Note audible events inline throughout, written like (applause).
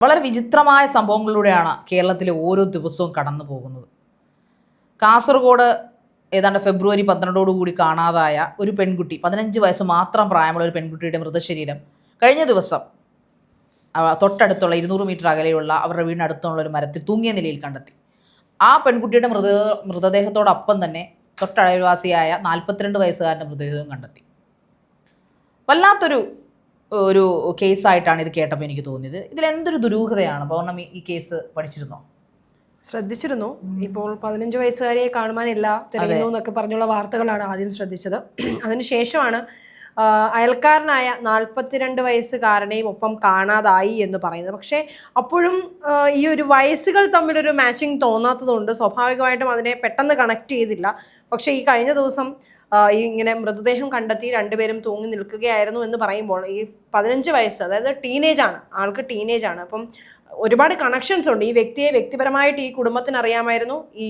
വളരെ വിചിത്രമായ സംഭവങ്ങളിലൂടെയാണ് കേരളത്തിലെ ഓരോ ദിവസവും കടന്നു പോകുന്നത്. കാസർഗോഡ് ഏതാണ്ട് ഫെബ്രുവരി പന്ത്രണ്ടോടുകൂടി കാണാതായ ഒരു പെൺകുട്ടി പതിനഞ്ച് വയസ്സ് മാത്രം പ്രായമുള്ള ഒരു പെൺകുട്ടിയുടെ മൃതശരീരം കഴിഞ്ഞ ദിവസം തൊട്ടടുത്തുള്ള ഇരുന്നൂറ് മീറ്റർ അകലെയുള്ള അവരുടെ വീടിനടുത്തുള്ള ഒരു മരത്തിൽ തൂങ്ങിയ നിലയിൽ കണ്ടെത്തി. ആ പെൺകുട്ടിയുടെ മൃത മൃതദേഹത്തോടൊപ്പം തന്നെ തൊട്ടയൽവാസിയായ നാൽപ്പത്തിരണ്ട് വയസ്സുകാരന്റെ മൃതദേഹവും കണ്ടെത്തി. വല്ലാത്തൊരു ഒരു കേസായിട്ടാണ് ഇത് കേട്ടപ്പോൾ എനിക്ക് തോന്നിയത്. ഇതിൽ എന്തൊരു ദുരൂഹതയാണ്? പൗർണമി ഈ കേസ് പഠിച്ചിരുന്നോ? ശ്രദ്ധിച്ചിരുന്നു. ഇപ്പോൾ പതിനഞ്ച് വയസ്സുകാരിയെ കാണുവാനില്ല തിരയുന്നു എന്നൊക്കെ പറഞ്ഞുള്ള വാർത്തകളാണ് ആദ്യം ശ്രദ്ധിച്ചത്. (clears throat) അതിനുശേഷമാണ് അയൽക്കാരനായ നാൽപ്പത്തിരണ്ട് വയസ്സുകാരനെയും ഒപ്പം കാണാതായി എന്ന് പറയുന്നത് പക്ഷേ അപ്പോഴും ഈ ഒരു വയസ്സുകൾ തമ്മിലൊരു മാച്ചിങ് തോന്നാത്തതുകൊണ്ട് സ്വാഭാവികമായിട്ടും അതിനെ പെട്ടെന്ന് കണക്ട് ചെയ്തില്ല. പക്ഷേ ഈ കഴിഞ്ഞ ദിവസം ഈ ഇങ്ങനെ മൃതദേഹം കണ്ടെത്തി രണ്ടുപേരും തൂങ്ങി നിൽക്കുകയായിരുന്നു എന്ന് പറയുമ്പോൾ ഈ പതിനഞ്ച് വയസ്സ് അതായത് ടീനേജാണ് ആൾക്ക് ടീനേജാണ് അപ്പം ഒരുപാട് കണക്ഷൻസ് ഉണ്ട്. ഈ വ്യക്തിയെ വ്യക്തിപരമായിട്ട് ഈ കുടുംബത്തിന് അറിയാമായിരുന്നു. ഈ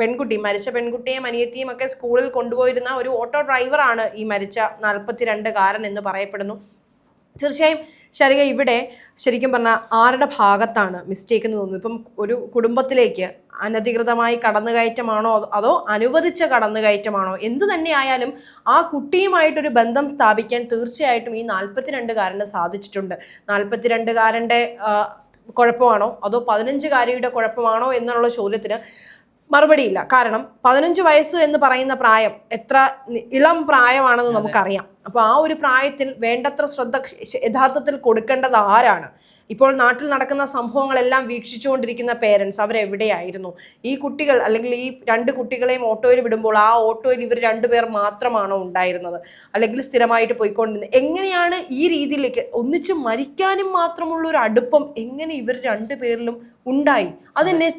പെൺകുട്ടി മരിച്ച പെൺകുട്ടിയെയും അനിയത്തിയും ഒക്കെ സ്കൂളിൽ കൊണ്ടുപോയിരുന്ന ഒരു ഓട്ടോ ഡ്രൈവറാണ് ഈ മരിച്ച നാൽപ്പത്തിരണ്ടുകാരൻ എന്ന് പറയപ്പെടുന്നു. തീർച്ചയായും ശരിക ഇവിടെ ശരിക്കും പറഞ്ഞാൽ ആരുടെ ഭാഗത്താണ് മിസ്റ്റേക്ക് എന്ന് തോന്നുന്നു ഇപ്പം ഒരു കുടുംബത്തിലേക്ക് അനധികൃതമായി കടന്നുകയറ്റമാണോ അതോ അനുവദിച്ച കടന്നുകയറ്റമാണോ? എന്ത് തന്നെയായാലും ആ കുട്ടിയുമായിട്ടൊരു ബന്ധം സ്ഥാപിക്കാൻ തീർച്ചയായിട്ടും ഈ നാൽപ്പത്തിരണ്ടുകാരന് സാധിച്ചിട്ടുണ്ട്. നാൽപ്പത്തിരണ്ടുകാരന്റെ കുഴപ്പമാണോ? അതോ പതിനഞ്ചുകാരിയുടെ കുഴപ്പമാണോ എന്നുള്ള ചോദ്യത്തിന് മറുപടിയില്ല. കാരണം പതിനഞ്ച് വയസ്സ് എന്ന് പറയുന്ന പ്രായം എത്ര ഇളം പ്രായമാണെന്ന് നമുക്കറിയാം. അപ്പോൾ ആ ഒരു പ്രായത്തിൽ വേണ്ടത്ര ശ്രദ്ധ യഥാർത്ഥത്തിൽ കൊടുക്കേണ്ടത് ആരാണ്? ഇപ്പോൾ നാട്ടിൽ നടക്കുന്ന സംഭവങ്ങളെല്ലാം വീക്ഷിച്ചുകൊണ്ടിരിക്കുന്ന പേരൻസ് അവരെവിടെയായിരുന്നു? ഈ കുട്ടികൾ അല്ലെങ്കിൽ ഈ രണ്ട് കുട്ടികളെയും ഓട്ടോയിൽ വിടുമ്പോൾ ആ ഓട്ടോയിൽ ഇവർ രണ്ടുപേർ മാത്രമാണോ ഉണ്ടായിരുന്നത്? അല്ലെങ്കിൽ സ്ഥിരമായിട്ട് പോയിക്കൊണ്ടിരുന്നത് എങ്ങനെയാണ് ഈ രീതിയിലേക്ക് ഒന്നിച്ച് മരിക്കാനും മാത്രമുള്ള ഒരു അടുപ്പം എങ്ങനെ ഇവർ രണ്ടുപേരിലും ഉണ്ടായി? അതെന്നെ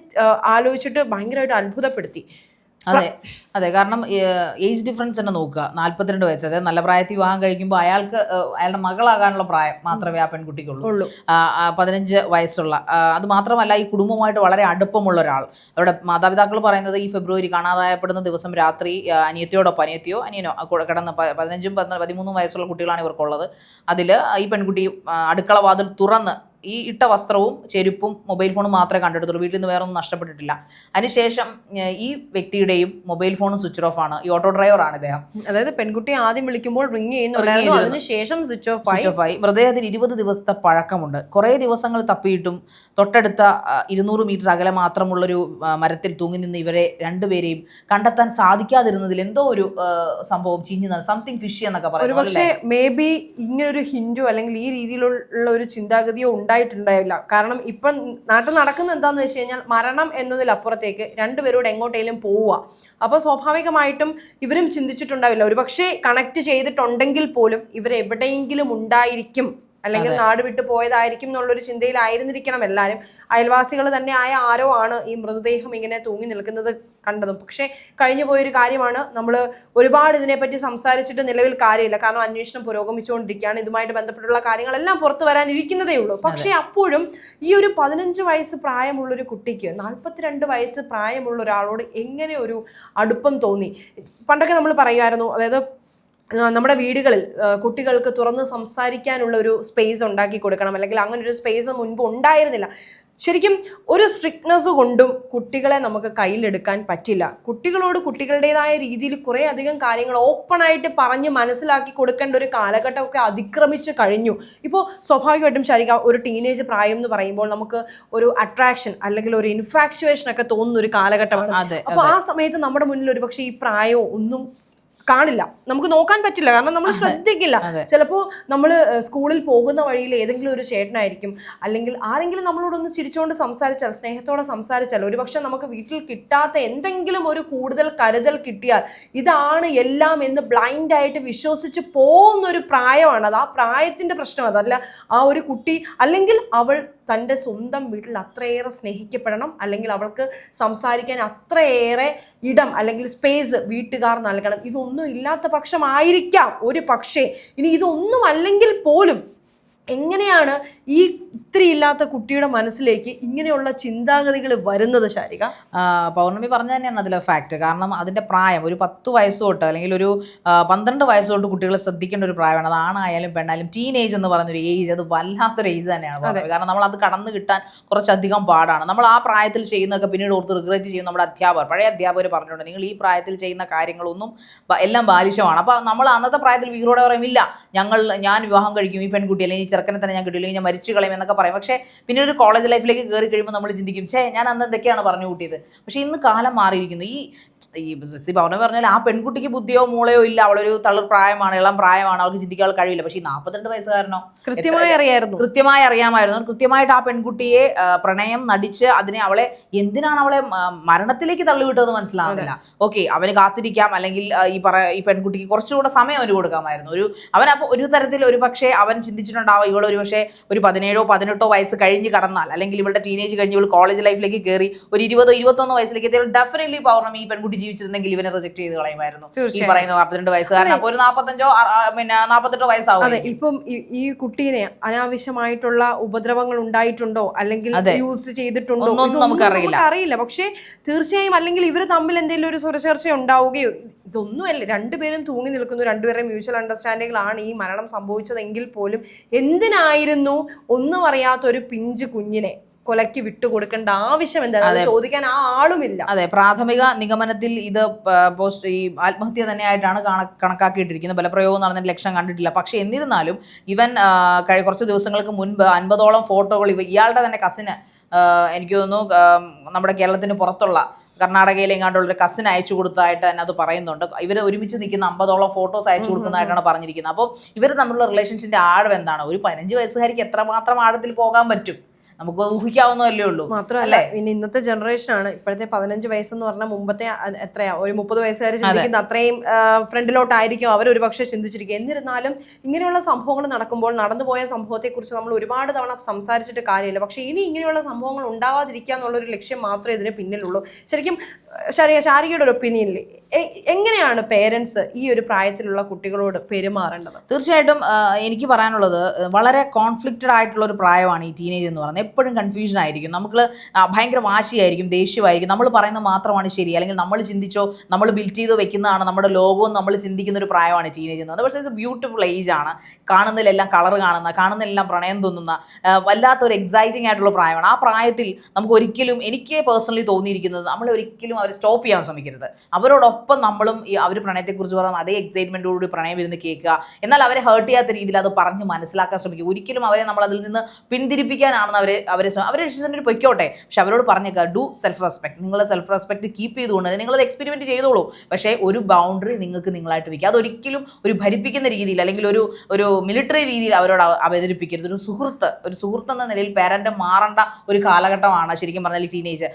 ആലോചിച്ചിട്ട് ഭയങ്കരമായിട്ട് അത്ഭുതപ്പെടുത്തി. അതെ അതെ. കാരണം ഏജ് ഡിഫറൻസ് തന്നെ നോക്കുക. നാല്പത്തിരണ്ട് വയസ്സ്. അതായത് നല്ല പ്രായത്തിൽ വിവാഹം കഴിക്കുമ്പോൾ അയാൾക്ക് അയാളുടെ മകളാകാനുള്ള പ്രായം മാത്രമേ ആ പെൺകുട്ടിക്കുള്ളൂ. പതിനഞ്ച് വയസ്സുള്ള അത് മാത്രമല്ല ഈ കുടുംബമായിട്ട് വളരെ അടുപ്പമുള്ള ഒരാൾ. അവരുടെ മാതാപിതാക്കൾ പറയുന്നത് ഈ ഫെബ്രുവരി കാണാതായപ്പെടുന്ന ദിവസം രാത്രി അനിയത്തിയോടൊപ്പം അനിയത്തിയോ അനിയനോ കിടന്ന് പതിനഞ്ചും പതിമൂന്നും വയസ്സുള്ള കുട്ടികളാണ് ഇവർക്കുള്ളത്. അതിൽ ഈ പെൺകുട്ടി അടുക്കളവാതിൽ അടുക്കള വാതിൽ തുറന്ന് ഈ ഇട്ട വസ്ത്രവും ചെരുപ്പും മൊബൈൽ ഫോണും മാത്രമേ കണ്ടെടുത്തുള്ളൂ. വീട്ടിൽ നിന്ന് വേറെ ഒന്നും നഷ്ടപ്പെട്ടിട്ടില്ല. അതിനുശേഷം ഈ വ്യക്തിയുടെയും മൊബൈൽ ഫോണും സ്വിച്ച് ഓഫ് ആണ്. ഈ ഓട്ടോ ഡ്രൈവർ ആണ് ഇദ്ദേഹം. അതായത് പെൺകുട്ടി ആദ്യം വിളിക്കുമ്പോൾ റിംഗ് ചെയ്യുന്നു അതിനുശേഷം സ്വിച്ച് ഓഫ് സ്വിച്ച് ഓഫ് ആയി. മൃതദേഹത്തിന് ഇരുപത് ദിവസത്തെ പഴക്കമുണ്ട്. കുറേ ദിവസങ്ങൾ തപ്പിയിട്ടും തൊട്ടടുത്ത ഇരുന്നൂറ് മീറ്റർ അകലെ മാത്രമുള്ളൊരു മരത്തിൽ തൂങ്ങി നിന്ന് ഇവരെ രണ്ടുപേരെയും കണ്ടെത്താൻ സാധിക്കാതിരുന്നതിൽ എന്തോ ഒരു സംഭവം ചിഞ്ഞു സംതിങ് ഫിഷി എന്നൊക്കെ പറയുന്നത് പക്ഷേ മേ ബി ഇങ്ങനൊരു ഹിൻഡോ അല്ലെങ്കിൽ ഈ രീതിയിലുള്ള ഒരു ചിന്താഗതിയോ ഉണ്ടായിട്ടുണ്ടാവില്ല കാരണം ഇപ്പം നാട്ടിൽ നടക്കുന്ന എന്താന്ന് വെച്ച് കഴിഞ്ഞാൽ മരണം എന്നതിലപ്പുറത്തേക്ക് രണ്ടുപേരോട് എങ്ങോട്ടേലും പോവുക. അപ്പോൾ സ്വാഭാവികമായിട്ടും ഇവരും ചിന്തിച്ചിട്ടുണ്ടാവില്ല. ഒരുപക്ഷെ കണക്ട് ചെയ്തിട്ടുണ്ടെങ്കിൽ പോലും ഇവർ എവിടെയെങ്കിലും ഉണ്ടായിരിക്കും. അല്ലെങ്കിൽ നാട് വിട്ടു പോയതായിരിക്കും എന്നുള്ളൊരു ചിന്തയിലായിരുന്നിരിക്കണം എല്ലാവരും അയൽവാസികൾ തന്നെ ആയ ആരോ ആണ് ഈ മൃതദേഹം ഇങ്ങനെ തൂങ്ങി നിൽക്കുന്നത് കണ്ടതും. പക്ഷേ കഴിഞ്ഞു പോയൊരു കാര്യമാണ്. നമ്മൾ ഒരുപാട് ഇതിനെപ്പറ്റി സംസാരിച്ചിട്ട് നിലവിൽ കാര്യമില്ല. കാരണം അന്വേഷണം പുരോഗമിച്ചുകൊണ്ടിരിക്കുകയാണ്. ഇതുമായിട്ട് ബന്ധപ്പെട്ടുള്ള കാര്യങ്ങളെല്ലാം പുറത്തു വരാനിരിക്കുന്നതേ ഉള്ളൂ. പക്ഷേ അപ്പോഴും ഈ ഒരു പതിനഞ്ച് വയസ്സ് പ്രായമുള്ളൊരു കുട്ടിക്ക് നാൽപ്പത്തിരണ്ട് വയസ്സ് പ്രായമുള്ള ഒരാളോട് എങ്ങനെ ഒരു അടുപ്പം തോന്നി? പണ്ടൊക്കെ നമ്മൾ പറയുമായിരുന്നു. അതായത് നമ്മുടെ വീടുകളിൽ കുട്ടികൾക്ക് തുറന്ന് സംസാരിക്കാനുള്ള ഒരു സ്പേസ് ഉണ്ടാക്കി കൊടുക്കണം. അല്ലെങ്കിൽ അങ്ങനെ ഒരു സ്പേസ് മുൻപ് ഉണ്ടായിരുന്നില്ല. ശരിക്കും ഒരു സ്ട്രിക്ട്നെസ് കൊണ്ടും കുട്ടികളെ നമുക്ക് കയ്യിലെടുക്കാൻ പറ്റില്ല. കുട്ടികളോട് കുട്ടികളുടേതായ രീതിയിൽ കുറേ അധികം കാര്യങ്ങൾ ഓപ്പണായിട്ട് പറഞ്ഞ് മനസ്സിലാക്കി കൊടുക്കേണ്ട ഒരു കാലഘട്ടമൊക്കെ അതിക്രമിച്ച് കഴിഞ്ഞു. ഇപ്പോൾ സ്വാഭാവികമായിട്ടും ശരിക്കും ഒരു ടീനേജ് പ്രായം എന്ന് പറയുമ്പോൾ നമുക്ക് ഒരു അട്രാക്ഷൻ അല്ലെങ്കിൽ ഒരു ഇൻഫാക്ച്വേഷൻ ഒക്കെ തോന്നുന്ന ഒരു കാലഘട്ടമാണ്. അപ്പോൾ ആ സമയത്ത് നമ്മുടെ മുന്നിൽ ഒരു പക്ഷേ ഈ പ്രായമോ ഒന്നും കാണില്ല. നമുക്ക് നോക്കാൻ പറ്റില്ല. കാരണം നമ്മൾ ശ്രദ്ധിക്കില്ല. ചിലപ്പോൾ നമ്മൾ സ്കൂളിൽ പോകുന്ന വഴിയിൽ ഏതെങ്കിലും ഒരു ചേട്ടനായിരിക്കും. അല്ലെങ്കിൽ ആരെങ്കിലും നമ്മളോടൊന്ന് ചിരിച്ചുകൊണ്ട് സംസാരിച്ചാൽ സ്നേഹത്തോടെ സംസാരിച്ചാൽ ഒരുപക്ഷെ നമുക്ക് വീട്ടിൽ കിട്ടാത്ത എന്തെങ്കിലും ഒരു കൂടുതൽ കരുതൽ കിട്ടിയാൽ ഇതാണ് എല്ലാം എന്ന് ബ്ലൈൻഡായിട്ട് വിശ്വസിച്ച് പോകുന്ന ഒരു പ്രായമാണ് അത് ആ പ്രായത്തിന്റെ പ്രശ്നം അതല്ല. ആ ഒരു കുട്ടി അല്ലെങ്കിൽ അവൾ തന്റെ സ്വന്തം വീട്ടിൽ അത്രയേറെ സ്നേഹിക്കപ്പെടണം. അല്ലെങ്കിൽ അവൾക്ക് സംസാരിക്കാൻ അത്രയേറെ ഇടം അല്ലെങ്കിൽ സ്പേസ് വീട്ടുകാർ നൽകണം. ഇതൊന്നും ഇല്ലാത്ത പക്ഷമായിരിക്കാം ഒരു പക്ഷേ. ഇനി ഇതൊന്നും അല്ലെങ്കിൽ പോലും എങ്ങനെയാണ് ഈ ഇല്ലാത്ത കുട്ടിയുടെ മനസ്സിലേക്ക് ഇങ്ങനെയുള്ള ചിന്താഗതികൾ വരുന്നത് ശാരിക? പൗർണമി പറഞ്ഞ തന്നെയാണ് അതിലെ ഫാക്ട് കാരണം അതിന്റെ പ്രായം ഒരു പത്ത് വയസ്സ് തൊട്ട് അല്ലെങ്കിൽ ഒരു പന്ത്രണ്ട് വയസ്സ് തൊട്ട് കുട്ടികളെ ശ്രദ്ധിക്കേണ്ട ഒരു പ്രായമാണ്. അത് ആണായാലും പെണ്ണായാലും ടീനേജ് എന്ന് പറയുന്ന ഒരു ഏജ് അത് വല്ലാത്തൊരു ഏജ് തന്നെയാണ് കാരണം നമ്മൾ അത് കടന്നു കിട്ടാൻ കുറച്ചധികം പാടാണ്. നമ്മൾ ആ പ്രായത്തിൽ ചെയ്യുന്നതൊക്കെ പിന്നീട് ഓർത്ത് റിഗ്രറ്റ് ചെയ്യും നമ്മുടെ അധ്യാപകർ. പഴയ അധ്യാപകർ പറഞ്ഞിട്ടുണ്ട് നിങ്ങൾ ഈ പ്രായത്തിൽ ചെയ്യുന്ന കാര്യങ്ങളൊന്നും എല്ലാം ബാലിശമാണ്. അപ്പോൾ നമ്മൾ അന്നത്തെ പ്രായത്തിൽ വീറോടെ പറയും ഇല്ല ഞങ്ങൾ ഞാൻ വിവാഹം കഴിക്കും ഈ പെൺകുട്ടി അല്ലെങ്കിൽ ഈ ചെറുക്കനെ തന്നെ ഞാൻ കിട്ടില്ല അല്ലെങ്കിൽ ഞാൻ മരിച്ചു കളയും എന്നൊക്കെ പറയും. പക്ഷേ പിന്നെ ഒരു കോളേജ് ലൈഫിലേക്ക് കയറി കഴിയുമ്പോൾ നമ്മൾ ചിന്തിക്കും ചേ ഞാൻ അന്ന് എന്തൊക്കെയാണ് പറഞ്ഞു കൂട്ടിയത്? പക്ഷേ ഇന്ന് കാലം മാറിയിരിക്കുന്നു. ഈ ഈ സി ഭവനം പറഞ്ഞാൽ ആ പെൺകുട്ടിക്ക് ബുദ്ധിയോ മൂളയോ ഇല്ല. അവളൊരു തളർ പ്രായമാണ് ഇളം പ്രായമാണ്. അവൾക്ക് ചിന്തിക്കാൻ കഴിയില്ല. പക്ഷേ ഈ നാൽപ്പത്തിരണ്ട് വയസ്സുകാരനോ കൃത്യമായി അറിയായിരുന്നു. കൃത്യമായി അറിയാമായിരുന്നു. കൃത്യമായിട്ട് ആ പെൺകുട്ടിയെ പ്രണയം നടിച്ച് അതിനെ അവളെ എന്തിനാണ് അവളെ മരണത്തിലേക്ക് തള്ളിവിട്ടതെന്ന് മനസ്സിലാവുന്നില്ല. ഓക്കെ അവന് കാത്തിരിക്കാം. അല്ലെങ്കിൽ ഈ പറ ഈ പെൺകുട്ടിക്ക് കുറച്ചുകൂടെ സമയം അവന് കൊടുക്കാമായിരുന്നു. ഒരു അവൻ അപ്പോൾ ഒരു തരത്തിൽ ഒരു പക്ഷേ അവൻ ചിന്തിച്ചിട്ടുണ്ടാവും ഇവൾ ഒരു പക്ഷേ ഒരു പതിനേഴോ പതിനെട്ടോ വയസ്സ് കഴിഞ്ഞ് കടന്നാൽ അല്ലെങ്കിൽ ഇവളുടെ ടീനേജ് കഴിഞ്ഞ് ഇവൾ കോളേജ് ലൈഫിലേക്ക് കയറി ഒരു ഇരുപതോ ഇരുപത്തൊന്നോ വയസ്സിലേക്ക് എത്തിയാൽ ഡെഫിനറ്റ്ലി പൗർണമി ഈ പെൺകുട്ടി ജീവിച്ചിരുന്നെങ്കിൽ ഇവനെ റിജക്ട് ചെയ്ത് കളയുമായിരുന്നു. ഈ തീർച്ചയായും. പറയുന്ന നാൽപ്പത്തിരണ്ട് വയസ്സ്. കാരണം ഒരു നാൽപ്പത്തഞ്ചോ പിന്നെ നാൽപ്പത്തെട്ടോ വയസ്സാവും അതെ ഇപ്പം ഈ- കുട്ടീനെ അനാവശ്യമായിട്ടുള്ള ഉപദ്രവങ്ങൾ ഉണ്ടായിട്ടുണ്ടോ? അല്ലെങ്കിൽ യൂസ് ചെയ്തിട്ടുണ്ടോ? നമുക്കറിയില്ല. അറിയില്ല. പക്ഷേ തീർച്ചയായും അല്ലെങ്കിൽ ഇവർ തമ്മിൽ എന്തെങ്കിലും ഒരു സ്വരചർച്ച ഉണ്ടാവുകയോ ഇതൊന്നുമല്ല. രണ്ടുപേരും തൂങ്ങി നിൽക്കുന്നു. രണ്ടുപേരും മ്യൂച്വൽ അണ്ടർസ്റ്റാൻഡിങ്ങിലാണ് ഈ മരണം സംഭവിച്ചതെങ്കിൽ പോലും എന്തിനായിരുന്നു ഒന്നും അറിയാത്ത ഒരു പിഞ്ച് കുഞ്ഞിനെ കൊലയ്ക്ക് വിട്ടുകൊടുക്കേണ്ട ആവശ്യം എന്താ? ചോദിക്കാൻ ആ ആളുമില്ല. അതെ പ്രാഥമിക നിഗമനത്തിൽ ഇത് പോസ്റ്റ് ഈ ആത്മഹത്യ തന്നെയായിട്ടാണ് കാണ- കണക്കാക്കിയിട്ടിരിക്കുന്നത്. ബലപ്രയോഗം നടന്നതിന് ലക്ഷം കണ്ടിട്ടില്ല. പക്ഷെ എന്നിരുന്നാലും ഇവൻ കുറച്ച് ദിവസങ്ങൾക്ക് മുൻപ് അൻപതോളം ഫോട്ടോകൾ ഇവ ഇയാളുടെ തന്നെ കസിന് എനിക്ക് തോന്നുന്നു നമ്മുടെ കേരളത്തിന് പുറത്തുള്ള ഒരു കസിൻ അയച്ചു കൊടുത്തതായിട്ട് തന്നെ അത് പറയുന്നുണ്ട്. ഇവർ ഒരുമിച്ച് നിൽക്കുന്ന അമ്പതോളം ഫോട്ടോസ് അയച്ചു കൊടുക്കുന്നതായിട്ടാണ് പറഞ്ഞിരിക്കുന്നത്. അപ്പോൾ ഇവർ തമ്മിലുള്ള റിലേഷൻഷിപ്പിന്റെ ആഴം എന്താണ്? ഒരു പതിനഞ്ച് വയസ്സുകാരിക്ക് എത്രമാത്രം ആഴത്തിൽ പോകാൻ പറ്റും? നമുക്ക് ഊഹിക്കാവുന്നതല്ലേ ഉള്ളൂ. മാത്രമല്ല ഇനി ഇന്നത്തെ ജനറേഷൻ ആണ്. ഇപ്പോഴത്തെ പതിനഞ്ച് വയസ്സെന്ന് പറഞ്ഞാൽ മുമ്പത്തെ എത്രയാ? ഒരു മുപ്പത് വയസ്സുകാർ ചിന്തിക്കുന്ന അത്രയും ഫ്രണ്ടിലോട്ടായിരിക്കും അവർ ഒരുപക്ഷെ ചിന്തിച്ചിരിക്കുക. എന്നിരുന്നാലും ഇങ്ങനെയുള്ള സംഭവങ്ങൾ നടക്കുമ്പോൾ നടന്നുപോയ സംഭവത്തെക്കുറിച്ച് നമ്മൾ ഒരുപാട് തവണ സംസാരിച്ചിട്ട് കാര്യമില്ല. പക്ഷേ ഇനി ഇങ്ങനെയുള്ള സംഭവങ്ങൾ ഉണ്ടാവാതിരിക്കുക എന്നുള്ളൊരു ലക്ഷ്യം മാത്രമേ ഇതിന് പിന്നിലുള്ളൂ. ശരിക്കും ശാരിക ശാരികയുടെ ഒരു ഒപ്പീനിയനിൽ എങ്ങനെയാണ് പേരൻസ് ഈ ഒരു പ്രായത്തിലുള്ള കുട്ടികളോട് പെരുമാറേണ്ടത്? തീർച്ചയായിട്ടും എനിക്ക് പറയാനുള്ളത് വളരെ കോൺഫ്ലിക്റ്റഡ് ആയിട്ടുള്ള ഒരു പ്രായമാണ് ഈ ടീനേജ് എന്ന് പറയുന്നത്. എപ്പോഴും കൺഫ്യൂഷൻ ആയിരിക്കും. നമുക്ക് ഭയങ്കര വാശിയായിരിക്കും ദേഷ്യമായിരിക്കും. നമ്മൾ പറയുന്നത് മാത്രമാണ് ശരി. അല്ലെങ്കിൽ നമ്മൾ ചിന്തിച്ചോ നമ്മൾ ബിൽറ്റ് ചെയ്ത് വെക്കുന്നതാണ് നമ്മുടെ ലോകവും നമ്മൾ ചിന്തിക്കുന്ന ഒരു പ്രായമാണ് ടീനേജ് എന്ന് പറയുന്നത്. പക്ഷേ ഇറ്റ്സ് ബ്യൂട്ടിഫുൾ ഏജ് ആണ്. കാണുന്നതിലെല്ലാം കളർ കാണുന്ന കാണുന്നതിലെല്ലാം പ്രണയം തോന്നുന്ന വല്ലാത്തൊരു എക്സൈറ്റിംഗ് ആയിട്ടുള്ള പ്രായമാണ്. ആ പ്രായത്തിൽ നമുക്ക് ഒരിക്കലും എനിക്ക് പേഴ്സണലി തോന്നിയിരിക്കുന്നത് നമ്മൾ ഒരിക്കലും അവരെ സ്റ്റോപ്പ് ചെയ്യാൻ ശ്രമിക്കരുത്. അവരോടൊപ്പം നമ്മളും ഈ അവർ പ്രണയത്തെക്കുറിച്ച് പറഞ്ഞ അതേ എക്സൈറ്റ്മെന്റോടുകൂടി പ്രണയം ഇരുന്ന് കേൾക്കുക. എന്നാൽ അവരെ ഹേർട്ട് ചെയ്യാത്ത രീതിയിൽ അത് പറഞ്ഞ് മനസ്സിലാക്കാൻ ശ്രമിക്കുക. ഒരിക്കലും അവരെ നമ്മൾ അതിൽ നിന്ന് പിന്തിരിപ്പിക്കാനാണെന്ന് അവരെ അവരെ അവരെ രക്ഷിതന്റെ പൊയ്ക്കോട്ടെ. പക്ഷെ അവരോട് പറഞ്ഞേക്കുക ഡു സെൽഫ് റെസ്പെക്ട് നിങ്ങൾ സെൽഫ് റെസ്പെക്ട് കീപ്പ് ചെയ്തുകൊണ്ട് നിങ്ങളത് എക്സ്പെരിമെന്റ് ചെയ്തോളൂ. പക്ഷേ ഒരു ബൗണ്ടറി നിങ്ങൾക്ക് നിങ്ങളായിട്ട് വയ്ക്കുക അതൊരിക്കലും ഒരു ഭരിപ്പിക്കുന്ന രീതിയിൽ അല്ലെങ്കിൽ ഒരു ഒരു മിലിറ്ററി രീതിയിൽ അവരോട് അവ- അവതരിപ്പിക്കരുത്. ഒരു സുഹൃത്ത് ഒരു സുഹൃത്ത് എന്ന നിലയിൽ പേരന്റ് മാറേണ്ട ഒരു കാലഘട്ടമാണ് ശരിക്കും പറഞ്ഞാൽ ടീനേജ്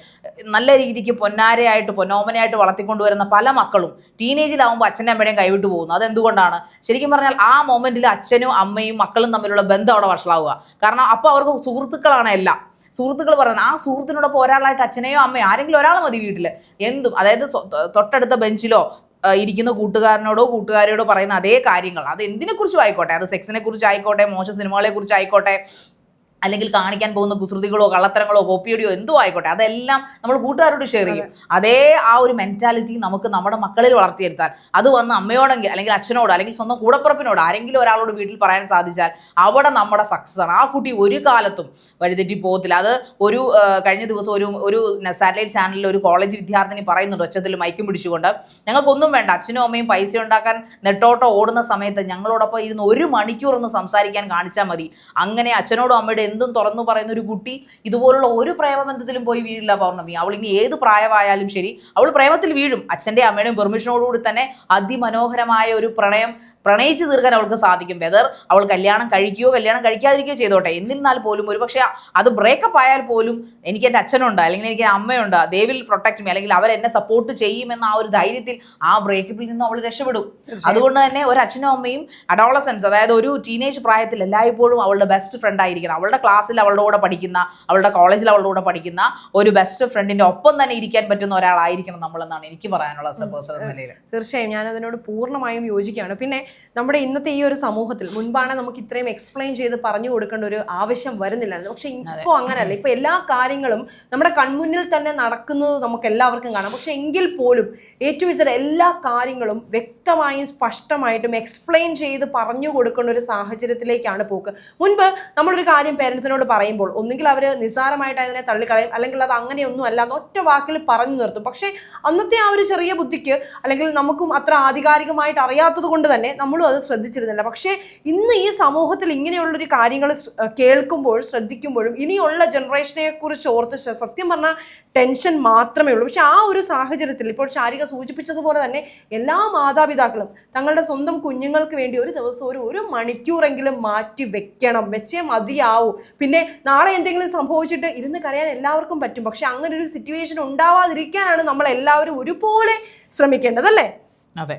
നല്ല രീതിക്ക് പൊന്നാരയായിട്ട് പൊന്നോമനയായിട്ട് വളർത്തിക്കൊണ്ടുവരുന്ന പല മക്കളും ടീനേജിലാവുമ്പോൾ അച്ഛന്റെ അമ്മയുടെയും കൈവിട്ട് പോകുന്നു. അതെന്തുകൊണ്ടാണ്? ശരിക്കും പറഞ്ഞാൽ ആ മൊമെന്റിൽ അച്ഛനും അമ്മയും മക്കളും തമ്മിലുള്ള ബന്ധം അവിടെ വഷളാവുക. കാരണം അപ്പോൾ അവർക്ക് സുഹൃത്തുക്കളാണ് എല്ലാം. സുഹൃത്തുക്കൾ പറയുന്നത് ആ സുഹൃത്തിനോടൊപ്പം ഒരാളായിട്ട് അച്ഛനെയോ അമ്മയോ ആരെങ്കിലും ഒരാൾ മതി വീട്ടിൽ എന്തും അതായത് തൊട്ടടുത്ത ബെഞ്ചിലോ ഇരിക്കുന്ന കൂട്ടുകാരനോടോ കൂട്ടുകാരിയോടോ പറയുന്ന അതേ കാര്യങ്ങൾ. അത് എന്തിനെക്കുറിച്ചും ആയിക്കോട്ടെ. അത് സെക്സിനെ കുറിച്ച് ആയിക്കോട്ടെ മോശം സിനിമകളെ കുറിച്ച് ആയിക്കോട്ടെ അല്ലെങ്കിൽ കാണിക്കാൻ പോകുന്ന കുസൃതികളോ കള്ളത്തരങ്ങളോ കോപ്പിയടിയോ എന്തോ ആയിക്കോട്ടെ അതെല്ലാം നമ്മൾ കൂട്ടുകാരോട് ഷെയർ ചെയ്യും. അതേ. ആ ഒരു മെന്റാലിറ്റി നമുക്ക് നമ്മുടെ മക്കളിൽ വളർത്തിയെടുത്താൽ അത് വന്ന് അമ്മയോടെങ്കിൽ അല്ലെങ്കിൽ അച്ഛനോട് അല്ലെങ്കിൽ സ്വന്തം കൂടപ്പുറപ്പിനോട് ആരെങ്കിലും ഒരാളോട് വീട്ടിൽ പറയാൻ സാധിച്ചാൽ അവിടെ നമ്മുടെ സക്സസ് ആണ്. ആ കുട്ടി ഒരു കാലത്തും വഴിതെറ്റി പോകത്തില്ല. അത് ഒരു കഴിഞ്ഞ ദിവസം ഒരു ഒരു സാറ്റലൈറ്റ് ചാനലിൽ ഒരു കോളേജ് വിദ്യാർത്ഥിനി പറയുന്നുണ്ട് ഒച്ചത്തിൽ മയക്കും പിടിച്ചുകൊണ്ട് ഞങ്ങൾക്കൊന്നും വേണ്ട. അച്ഛനും അമ്മയും പൈസ ഉണ്ടാക്കാൻ നെട്ടോട്ടോ ഓടുന്ന സമയത്ത് ഞങ്ങളോടൊപ്പം ഇരുന്ന് ഒരു മണിക്കൂർ ഒന്ന് സംസാരിക്കാൻ കാണിച്ചാൽ മതി. അങ്ങനെ അച്ഛനോടും അമ്മയുടെ എന്തും തുറന്നു പറയുന്ന ഒരു കുട്ടി ഇതുപോലുള്ള ഒരു പ്രേമബന്ധത്തിലും പോയി വീഴില്ല പൗർണമി. അവൾ ഇനി ഏത് പ്രായമായാലും ശരി അവൾ പ്രേമത്തിൽ വീഴും. അച്ഛന്റെ അമ്മയുടെയും പെർമിഷനോടുകൂടി തന്നെ അതിമനോഹരമായ ഒരു പ്രണയം പ്രണയിച്ച് തീർക്കാൻ അവൾക്ക് സാധിക്കും. വെതർ അവൾ കല്യാണം കഴിക്കുകയോ കല്യാണം കഴിക്കാതിരിക്കുകയോ ചെയ്തോട്ടെ. എന്നിരുന്നാൽ പോലും ഒരു പക്ഷേ അത് ബ്രേക്കപ്പ് ആയാൽ പോലും എനിക്ക് എന്റെ അച്ഛനുണ്ട് അല്ലെങ്കിൽ എനിക്ക് അമ്മയുണ്ട് ദേ വിൽ പ്രൊട്ടക്ട് മീ അല്ലെങ്കിൽ അവർ എന്നെ സപ്പോർട്ട് ചെയ്യുമെന്ന ആ ഒരു ധൈര്യത്തിൽ ആ ബ്രേക്കപ്പിൽ നിന്ന് അവൾ രക്ഷപ്പെടും. അതുകൊണ്ട് തന്നെ ഒരു അച്ഛനും അമ്മയും അഡോളസൻസ് അതായത് ഒരു ടീനേജ് പ്രായത്തിൽ എല്ലായ്പ്പോഴും അവളുടെ ബെസ്റ്റ് ഫ്രണ്ട് ആയിരിക്കണം. അവളുടെ അവളുടെ ക്ലാസ്സിൽ അവളുടെ കൂടെ പഠിക്കുന്ന അവളുടെ കോളേജിൽ അവളുടെ കൂടെ പഠിക്കുന്ന ഒരു ബെസ്റ്റ് ഫ്രണ്ടിന്റെ ഒപ്പം തന്നെ ഇരിക്കാൻ പറ്റുന്ന ഒരാളായിരിക്കണം നമ്മളെന്നാണ് എനിക്ക് പറയാനുള്ള പേഴ്സണൽ നിലയിൽ. തീർച്ചയായും ഞാൻ അതിനോട് പൂർണമായും യോജിക്കുകയാണ്. പിന്നെ നമ്മുടെ ഇന്നത്തെ ഈ ഒരു സമൂഹത്തിൽ മുൻപാണ് നമുക്ക് ഇത്രയും എക്സ്പ്ലെയിൻ ചെയ്ത് പറഞ്ഞു കൊടുക്കേണ്ട ഒരു ആവശ്യം വരുന്നില്ലായിരുന്നു. പക്ഷെ ഇപ്പോൾ അങ്ങനെയല്ല. ഇപ്പൊ എല്ലാ കാര്യങ്ങളും നമ്മുടെ കൺമുന്നിൽ തന്നെ നടക്കുന്നത് നമുക്ക് എല്ലാവർക്കും കാണാം. പക്ഷെ എങ്കിൽ പോലും ഏറ്റവും ഇച്ചിരി എല്ലാ കാര്യങ്ങളും വ്യക്തമായും സ്പഷ്ടമായിട്ടും എക്സ്പ്ലെയിൻ ചെയ്ത് പറഞ്ഞു കൊടുക്കേണ്ട ഒരു സാഹചര്യത്തിലേക്കാണ് പോക്ക്. മുൻപ് നമ്മളൊരു കാര്യം പേരൻസിനോട് പറയുമ്പോൾ ഒന്നുകിൽ അവർ നിസ്സാരമായിട്ട് അതിനെ തള്ളിക്കളയും അല്ലെങ്കിൽ അത് അങ്ങനെയൊന്നും അല്ല എന്ന് ഒറ്റ വാക്കിൽ പറഞ്ഞു നിർത്തും. പക്ഷേ അന്നത്തെ ആ ഒരു ചെറിയ ബുദ്ധിക്ക് അല്ലെങ്കിൽ നമുക്കും അത്ര ആധികാരികമായിട്ട് അറിയാത്തത് കൊണ്ട് തന്നെ നമ്മളും അത് ശ്രദ്ധിച്ചിരുന്നില്ല. പക്ഷേ ഇന്ന് ഈ സമൂഹത്തിൽ ഇങ്ങനെയുള്ളൊരു കാര്യങ്ങൾ കേൾക്കുമ്പോൾ ശ്രദ്ധിക്കുമ്പോഴും ഇനിയുള്ള ജനറേഷനെ കുറിച്ച് ഓർത്ത് സത്യം പറഞ്ഞാൽ ടെൻഷൻ മാത്രമേ ഉള്ളൂ. പക്ഷെ ആ ഒരു സാഹചര്യത്തിൽ ഇപ്പോൾ ശാരിക സൂചിപ്പിച്ചതുപോലെ തന്നെ എല്ലാ മാതാപിതാക്കളും തങ്ങളുടെ സ്വന്തം കുഞ്ഞുങ്ങൾക്ക് വേണ്ടി ഒരു ദിവസം ഒരു ഒരു മണിക്കൂറെങ്കിലും മാറ്റി വെക്കണം. വെച്ചേ മതിയാവൂ. പിന്നെ നാളെ എന്തെങ്കിലും സംഭവിച്ചിട്ട് ഇരുന്ന് കരയാൻ എല്ലാവർക്കും പറ്റും. പക്ഷെ അങ്ങനെ ഒരു സിറ്റുവേഷൻ ഉണ്ടാവാതിരിക്കാനാണ് നമ്മൾ എല്ലാവരും ഒരുപോലെ ശ്രമിക്കേണ്ടതല്ലേ അതെ.